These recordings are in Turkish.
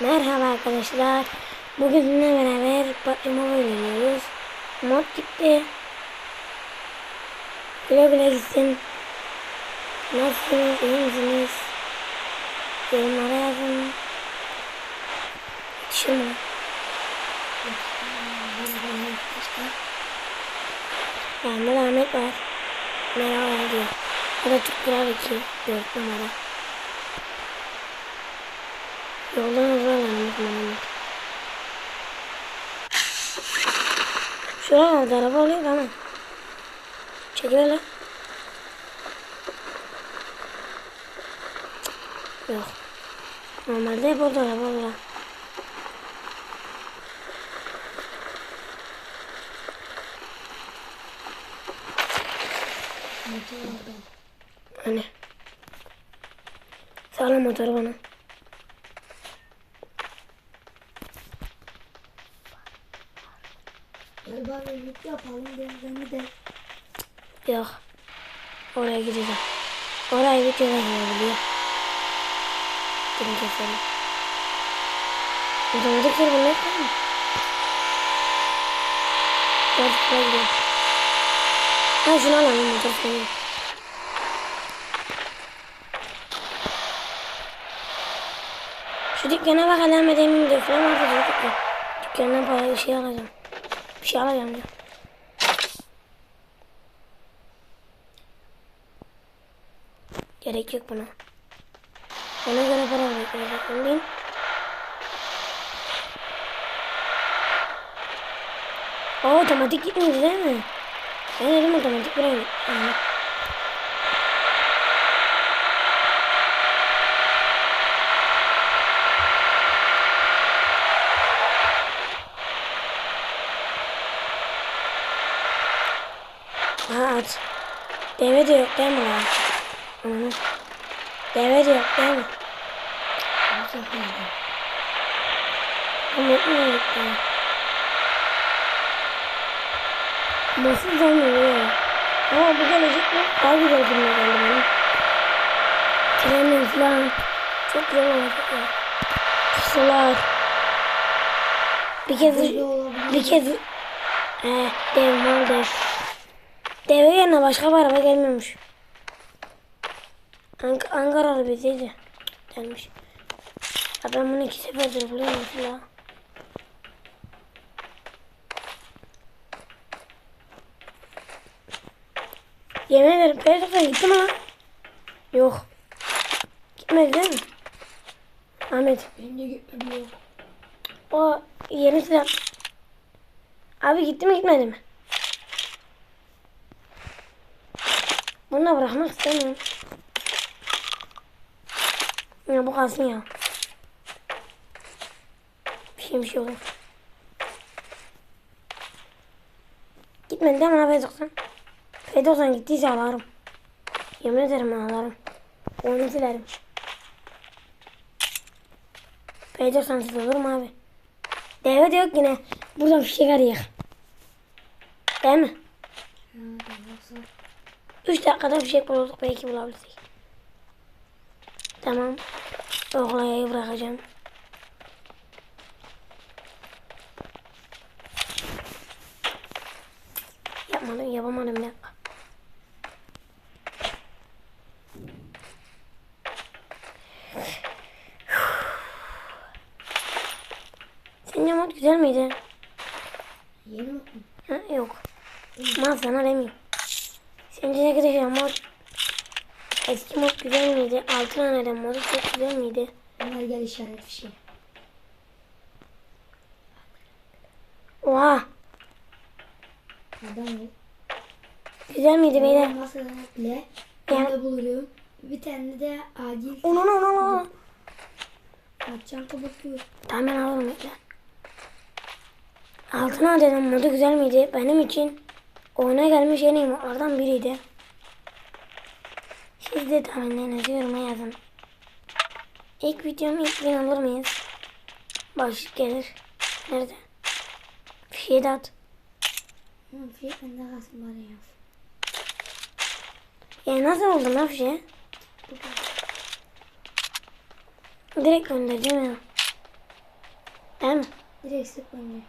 Merhaba arkadaşlar. Bugün sizinle beraber Mobile oynuyoruz. Mod gitti. Güle güle gitsin. Nasılsınız? iyi misiniz? Yorumlara yazın. Yanında da Ahmet var. Merhaba diyor. O da Türk Kral 2. 4 numara. Yoldan hızlı alalım Ahmet. Şuralarda araba oluyor ama. Çekil hele. Yok. Normalde hep orada araba oluyor. Hani. Sağlam motoru bana. Bari yük yapalım denizden gidelim. Yok. Oraya gideceğim. Oraya gidebiliyor. Gidin keselim. Otomatik sır bunlar değil mi? Dört kere gidiyor. Ha şunu alalım motor seni. Şu dükkana bak Emin diyor falan ya. Dükkandan para bir şey alacağım. Bir şey alacağım diyor. Gerek yok buna. Ona göre para verecek değil. O otomatik gitmedi değil mi? Ben dedim otomatik buraya git. Aha. Ha aç. Deve de yok değil mi lan? Hı. Deve de yok değil mi? Ama gitti? Nasıl ya? Ama bu gelecek mi? Daha güzel günler geldi benim. Trenler falan. Çok güzel olacak ya. Pusular. Bir kez bir kez ee, dev mal dev. Deve yerine başka bir araba gelmiyormuş. Ank Ankara arabasıydı. Gelmiş. Ha ben bunu iki seferdir buluyorum mesela. Yemin ederim Petros'a gitti mi lan? Yok. Gitmedi değil mi? Ahmet. Bence gitmiyor. O yeni silah. Abi gitti mi gitmedi mi? Da bırakmak istemiyorum. Ya bu kalsın ya. Bir şey bir şey olur. Gitmedi değil mi abi F90? F90 gittiyse alarım. Yemin ederim alarım. Onu silerim. F90 siz olur mu abi? Deve de yok yine. Buradan fişek arayacak. Değil mi? Yoksa 3 dakikada fişek bulduk belki bulabilirsek. Tamam. Oklayayı bırakacağım. Yapmadım, yapamadım bir dakika. Sence mod güzel miydi? yeni mi? Ha, yok. Mal sana demeyeyim. Ne kadar mod? Eski mod güzel miydi? Altın haneden modu çok güzel miydi? Onlar gel işaret bir şey. Oha! Adam yok. Güzel miydi beyler? Yani- Ben de bulurum. Bir tane de acil. Onu onu onu onu. Açacağım kapatıyor. Tamam ben alırım bekle. Altın haneden modu güzel miydi? Benim için oyuna gelmiş en iyi modlardan biriydi. Siz de tahminlerinizi yoruma yazın. İlk videom ilk bin alır mıyız? Başlık gelir. Nerede? Fişeği de at. Fiyat bende kalsın bari yaz. Ya nasıl oldu lan fişeği? Direkt göndereceğim ya. Değil mi? Direkt sık bence.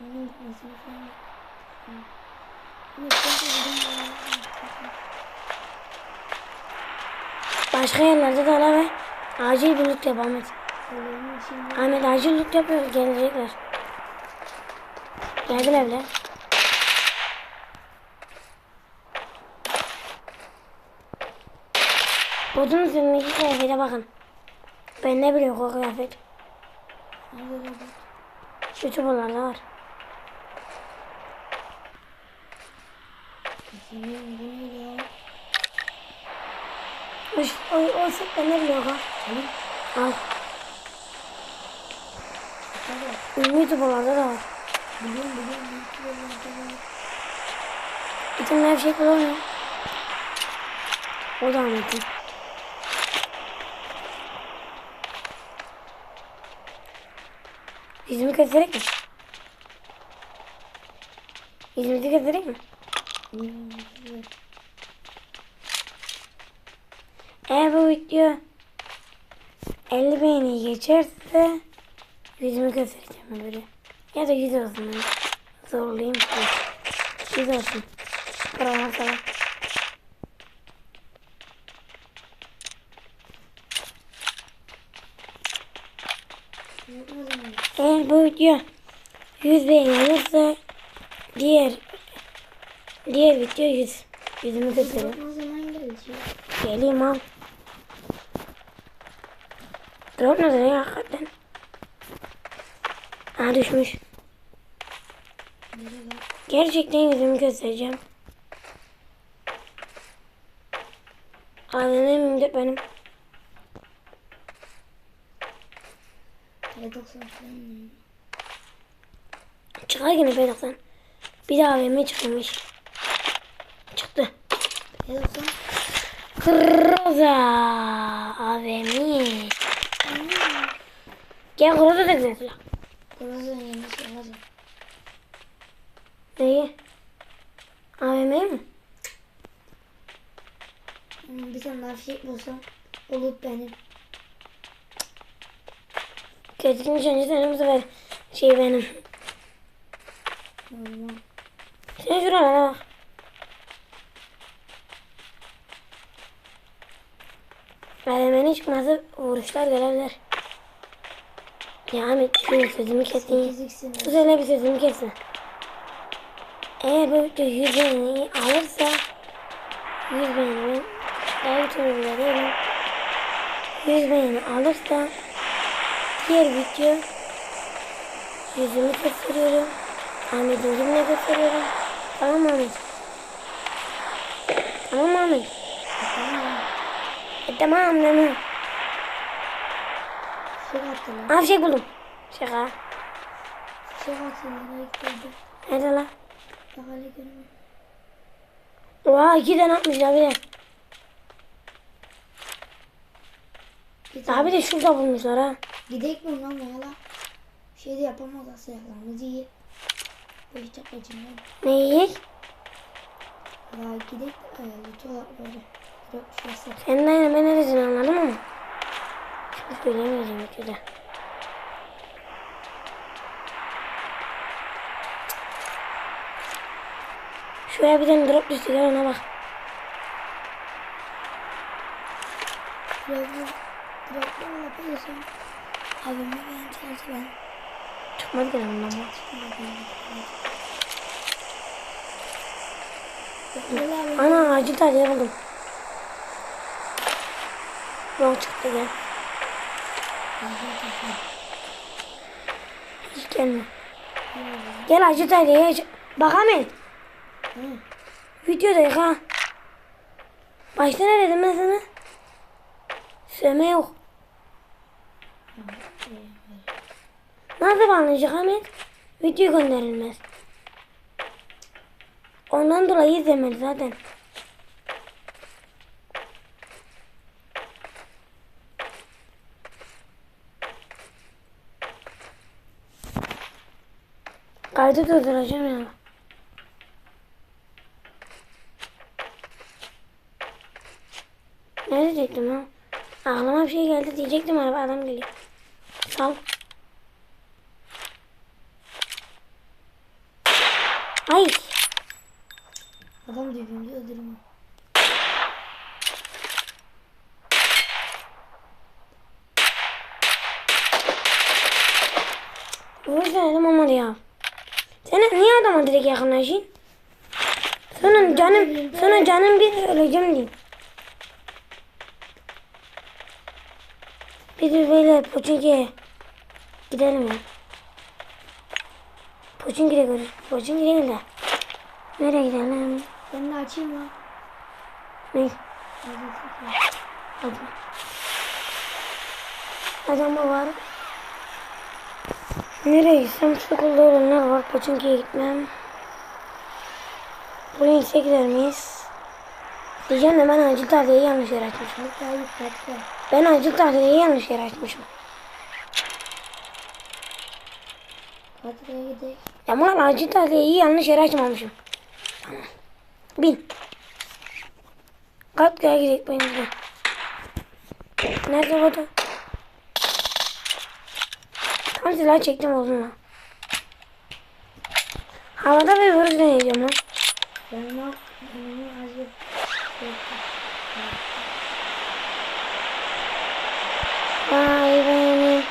Onun bitmesini falan. Başka yerlerde de ala ve acil bir loot yap Ahmet. Ahmet acil loot yapıyoruz gelecekler. Geldiler bile. Bodrum üzerindeki kıyafete bakın. Ben ne biliyorum o kıyafet. Youtuberlarda var. Ya? O set ben ne biliyorum ha. Al. Ünlü youtuberlarda da var. Biliyorum biliyorum. Biliyorum. İçimde bir şey kullanmıyor. O da Ahmet'in. Yüzümü gösterek mi? Yüzümüzü gösterek mi? Eğer bu video 50 beğeni geçerse yüzümü göstereceğim böyle. Ya da 100 olsun ben. Zorlayayım sizi. 100 olsun. Paralar falan. Eğer bu video 100 beğeni alırsa diğer diğer video 100. Yüzümü göstereyim. Geleyim al. Drop nerede ya hakikaten? Ha düşmüş. Gerçekten yüzümü göstereceğim. Benim. T90 falan mı? Çıkar yine P90. Bir daha AVM çıkmış. T90. Kırıza AVM. Gel kırıza da silah. Kurasın yeni kurasın. Neyi? AVM mi? Hmm, Bir tane fişek bulsam olup benim. Kötü nişancı senin bu sefer şey benim. Sen şuralara bak. AVM'nin çıkması vuruşlar gelebilir. Ya Ahmet sözümü kesin. 8x'in Sus hele bir sözümü kesin. Eğer bu video 100 beğeni alırsa 100 beğeni daha bütün videoları 100 beğeni alırsa diğer video yüzümü gösteriyorum. Ahmet'in yüzünü gösteriyorum. Tamam Ahmet? Tamam Ahmet? Tamam. E, tamam attı lan. Aa bir şey buldum. Şaka. Nereye gitti? Nerede lan? Oha iki tane atmışlar bir de. Bir de şurada bulmuşlar ha. Gidek mi lan valla? Şey de yapamaz aslında silahlarımızı iyi. Bu işte kaçınlar. Neyi? Valla gidek de ayarlı olarak böyle. Şurası. Senin aynen ben neresini anladım ama. Şimdi söylemeyeceğim videoda. Şuraya bir tane drop düştü gel ona bak. Biraz Bırakma valla paylaşım. Abime ben çağırdı ben. Çıkmadı bundan bak. Ana acil tarihe buldum. Yok çıktı gel. Hiç gelme. Gel acil tarihe. Bak Ahmet. Videodayız ha. Başta ne dedim ben sana? Sövme yok. Nasıl bağlanacak Ahmet? Video gönderilmez. Ondan dolayı izlemedi zaten. Kaydı durduracağım ya. Ne diyecektim ha? Ağlama bir şey geldi diyecektim araba adam geliyor. Sal. Ay. Adam dövüyorum diye öldürme. Vur dedim ama ya. Sen niye adama direkt yakınlaşın? Sonra canım, sonra canım bir öleceğim diyeyim. Biz de böyle Poçinki'ye gidelim ya. Poçinki'de görür. Poçinki'de gidelim de. Nereye gidelim? Ben de açayım lan. Ne? Hadi. Adamı var. Nereye gitsem sıkıldı öğrenler var. Poçinki'ye gitmem. Buraya gider miyiz? Diyeceğim de ben acil tahtayı yanlış yer açmışım. Ben acil tahtayı yanlış yer açmışım. Bunlar acil tahtayı yanlış yer açmamışım. Bin. Gel gidelim. Nerede bu da? Tam silah çektim oğlum Havada bir vuruş deneyeceğim lan. Ben azıcık Vay benim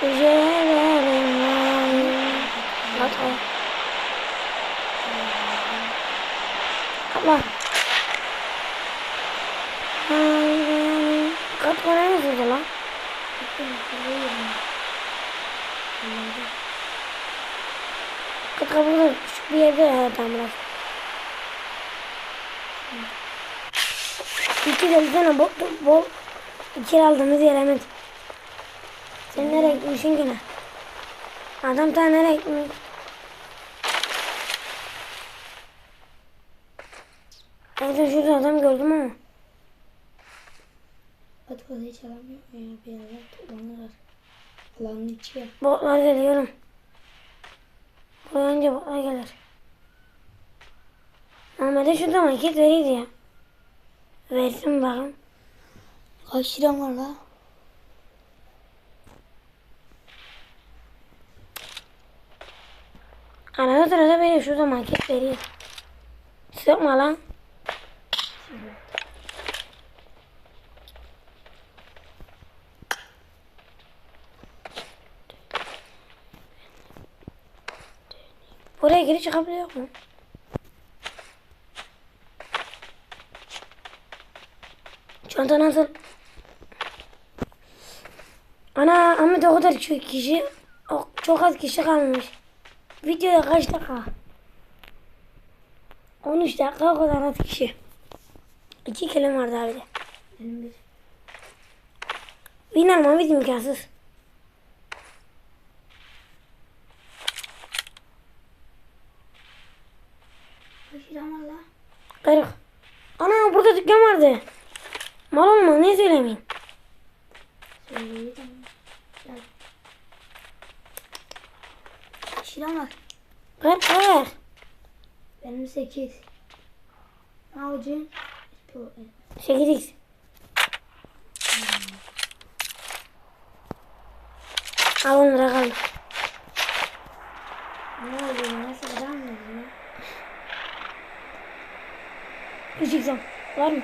güzelim vay. Bak o. Atla. Vay benim. Kat bana ne dedi lan? Kat kapıda küçük bir tam biraz. İki de bir tane bol, bol İçeri aldığımız yer Ahmet. Sen nereye gitmişsin ki ne? Adam ta nereye gitmiş? Evet şurada adam gördüm ama. Katrada hiç alan yok mu ya? Bir yerden toplanırlar. Alanın içi ya. Botlar geliyorum. Buraya önce botlar gelir. Ahmet'e şurada maket veriydi ya. Versin bakın. Kaç liram var la? Arada sırada böyle şurada maket veriyor. Sıkma lan. Buraya geri çıkabiliyor mu? Çanta nasıl? Ana ama da o kadar çok kişi çok az kişi kalmış. Videoya kaç dakika? 13 dakika o kadar az kişi. 2 kelim vardı abi de. Benim bir. Win almamız imkansız. Kaç liram var la? Ana burada dükkan vardı. Mal olma ne söylemeyin. Söyleyeyim. Liram var? Kırık kırık. Benim 8. Avucun. 8x. Al 10 lira kaldı. Ne oluyor? Nasıl adam mı? ya? 3x al. Var mı?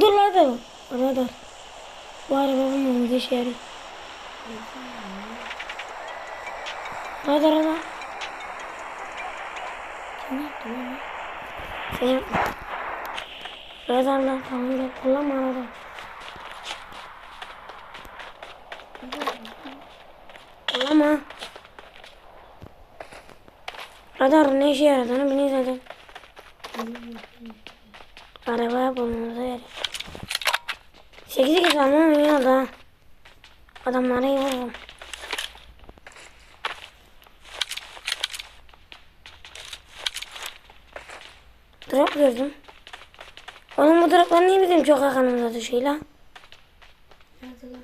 Dur lan da var. Arada. Bu araba bulmamız işe yarıyor. Hadi araba. Kim yaptı bunu? Sen yapma. Radar lan tamam gel kullanma arada. Kullanma. Radar ne işe yaradığını biliyor zaten. Arabaya bulmamıza yarıyor. 8 kez almam iyi oldu ha. Adamlara iyi vururum. Drop gördüm. Oğlum bu droplar niye bizim çok yakınımıza düşüyor lan? Nerede lan?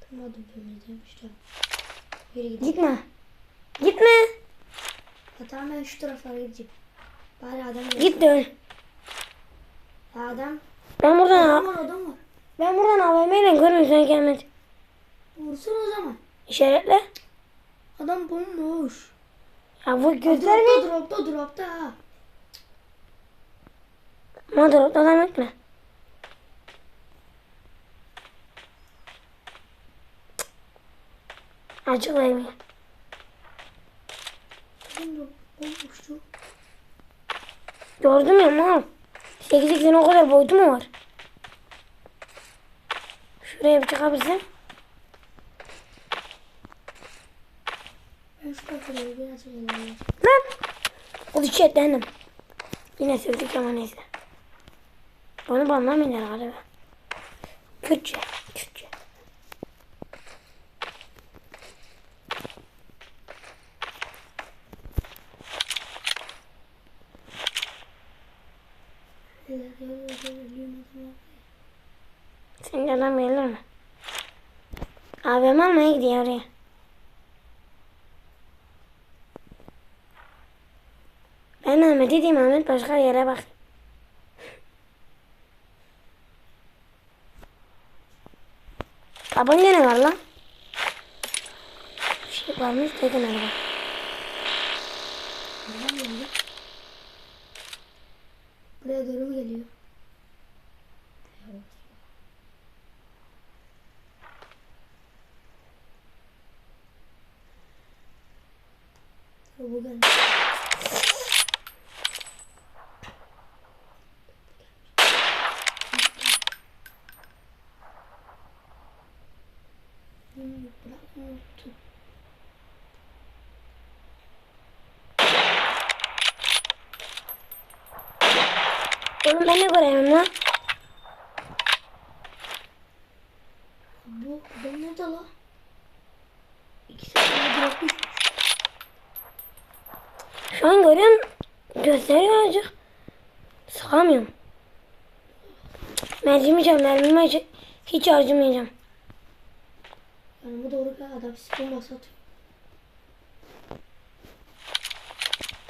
Tam adım demiş tamam. Yürü git. Gitme. Gitme. Ya tamam ben şu tarafa gideceğim. Bari adam. Git. Ya adam. Ben buradan Adam var adam var. ben buradan AVM ile görmüyorum sanki Ahmet. Vursun o zaman. İşaretle. Adam bomboş. Ya bu gösterme. Dropta dropta dropta ha. Ama dropta yok mu? Açık vermiyor. Gördüm ya mal. 8x'in o kadar boyutu mu var? Şuraya bir ilerleyeyim. Lan! O düşetlendim. Yine sövdük ama neyse. Onu banlamayın galiba. Kürtçe. Kürtçe. Senin adam gelir mi? AVM almaya gidiyor oraya. Ben Ahmet diyeyim Ahmet başka yere bak. Tabanca ne var lan? Bir şey varmış dedim geldi? Buraya doğru mu geliyor? Tut. Oğlum ben ne göreyim lan? Bu adam nerede la? İkisi bana bırakmış. Şu an görüyorum. Gösteriyor azıcık. Sıkamıyorum. Mercimeyeceğim, mermimi hiç, hiç harcamayacağım. Yani bu doğru bir adam spor atıyor.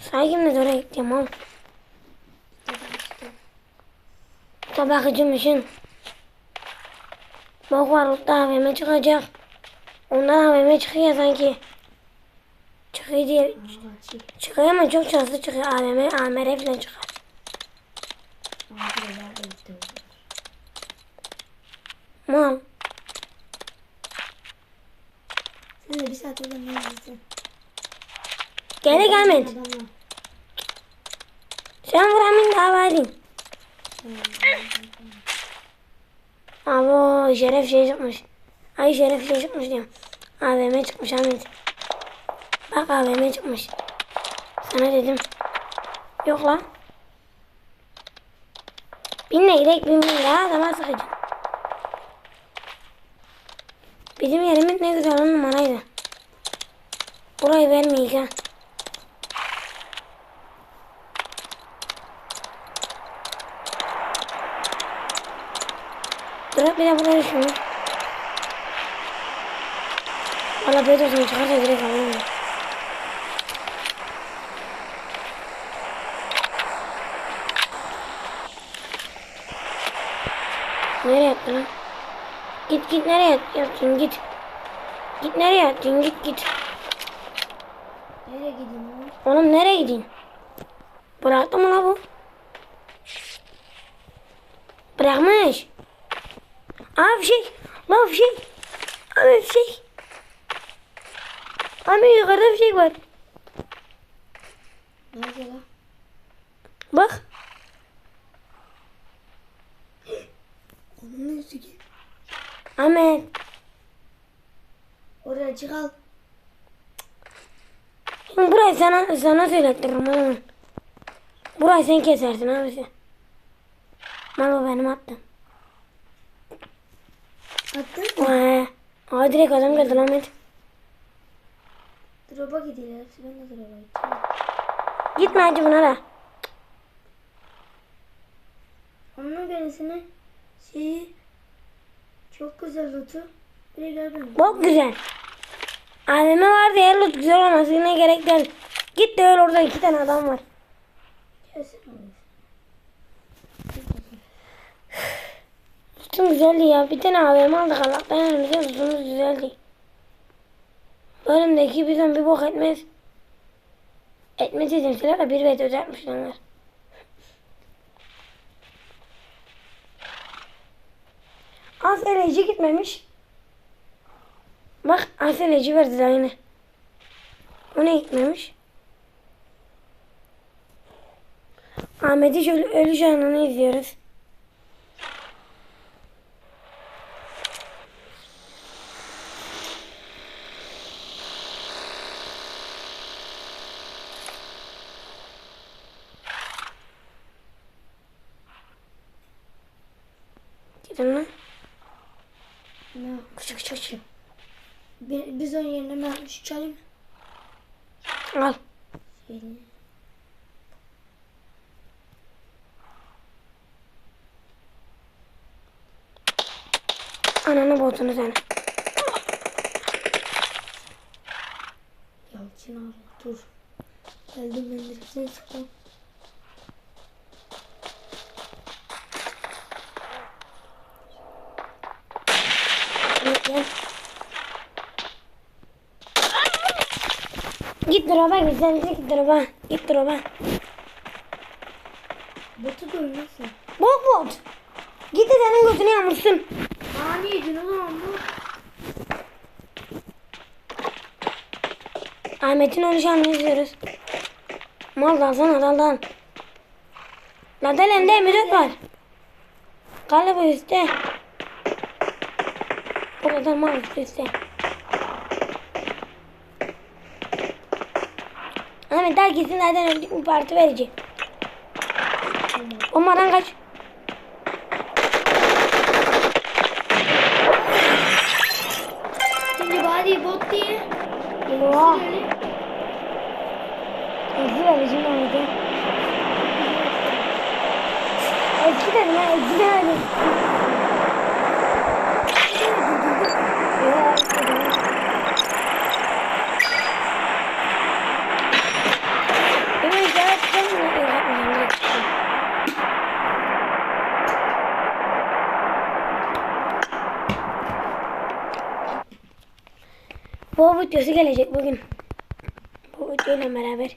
Saygımla oraya gideceğim oğlum. Tabakıcımışsın. Bak var orada AVM çıkacak. Ondan AVM çıkıyor sanki. Çıkıyor diye. Çıkıyor ama çok şanslı çıkıyor. AVM, AMR falan çıkar. Mal. Sen de bir saat oradan ne yapıyorsun? Geri gelmedi. Sen vuramayın daha varin. Abo şeref şey çıkmış. Ay şeref şey çıkmış diyorum. AVM çıkmış Ahmet. Bak AVM çıkmış. Sana dedim. Yok lan. Binle gidelim bin bin ya adama sıkıcı. Bizim yerimiz ne güzel on numaraydı. Burayı vermeyiz ha. Bırak bir de buraya şunu. Valla böyle olsun çıkarsa direkt alalım. Nereye attın lan? Git git nereye at- yattın git. Git nereye attın git git. Nereye gideyim oğlum? Oğlum nereye gideyim? Bıraktı mı la bu? Bırakmış. Aa bir şey. La bir şey. Abi bir şey. Abi yukarıda bir şey var. Nerede la? Bak. Onun ne ki? Ahmet. Oraya çıkal. Şimdi burayı sana, sana söylettiririm o zaman. Burayı sen kesersin abisi. Mal benim attım. Attın mı? Ee, aa direkt adam geldi lan Ahmet. Drop'a gidiyorlar. Ben de drop'a gideceğim. Gitme hacı buna da. Onun birisine şeyi çok güzel benim. Çok güzel. AVM var diye loot güzel olmasına gerek değil. Git de öyle orada iki tane adam var. Loot'un güzeldi ya. Bir tane AVM aldık Allah'tan yanımıza lootumuz güzeldi. Bölümdeki bir bok etmez. Etmez dedim silahla bir vet ödetmiş onlar. Az eleci gitmemiş. Bak az eleci verdi aynı. O ne gitmemiş? Ahmet'i ölü canını izliyoruz. Gidin lan. Ne? Küçük küçük küçük. Bi- Biz onun yerine ne yapmış? Çalayım. Al. Şeyini. Ananı botunu sen. Yalçın abi dur. Geldim ben direkt seni sıkmam. Gel. Git drop'a git drop'a. Git drop'a. Botu oynasın. Bok bot. Git de senin gözünü yamursun. Aa niye yedin o zaman bu? Ahmet'in ölüşanını izliyoruz. Mal dalsana dal dal. La del elinde M4 var. Kale bu üstte. Kadar mal üstte gitsin zaten öldük bir parti verecek. Olmadan kaç. Şimdi bari bot diye. Oha. Öyle. Ezgi vereceğim Ahmet'e. Ezgi dedim ha Ezgi demedim. Ya, Ezgi dedim. Benim işaret tutmam mı? Yapmayacağım, direkt tutacağım. Bu videosu gelecek bugün. Bu videoyla beraber.